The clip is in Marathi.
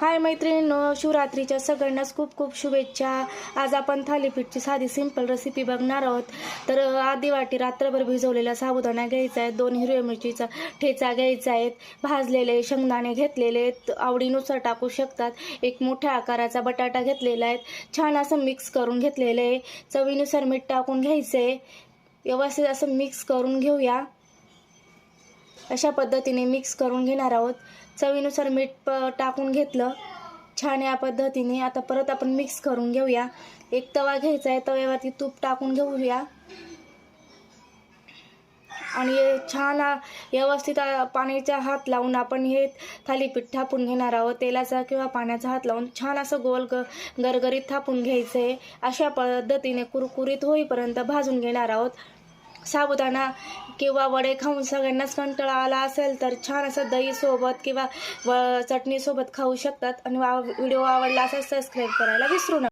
हाय मैत्रिणींनो शिवरात्रीच्या सगळ्यांनाच खूप खूप शुभेच्छा. आज आपण थालीपीठची साधी सिंपल रेसिपी बघणार आहोत. तर आधी वाटी रात्रभर भिजवलेला साबुदाणा घ्यायचा आहे दोन हिरव्या मिरचीचा ठेचा घ्यायचा आहेत भाजलेले शेंगदाणे घेतलेले आहेत आवडीनुसार टाकू शकतात. एक मोठ्या आकाराचा बटाटा घेतलेला आहे छान असं मिक्स करून घेतलेलं आहे. चवीनुसार मीठ टाकून घ्यायचं आहे व्यवस्थित असं मिक्स करून घेऊया. अशा पद्धतीने मिक्स करून घेणार आहोत. चवीनुसार मीठ प टाकून घेतलं. छान या पद्धतीने. आता परत आपण मिक्स करून घेऊया. एक तवा घ्यायचा आहे. तव्यावरती तूप टाकून घेऊया. आणि छान व्यवस्थित पाण्याचा हात लावून आपण हे थालीपीठ थापून घेणार आहोत. तेलाचा किंवा पाण्याचा हात लावून छान असं गोल ग गरगरीत थापून घ्यायचं. आहे अशा पद्धतीने कुरकुरीत होईपर्यंत भाजून घेणार आहोत. साबुदाणा किंवा वडे खाऊन सगळ्यांनाच कंटाळा आला असेल तर छान असं दहीसोबत किंवा व चटणीसोबत खाऊ शकतात. आणि वा व्हिडिओ आवडला असेल सबस्क्राईब करायला विसरू नका.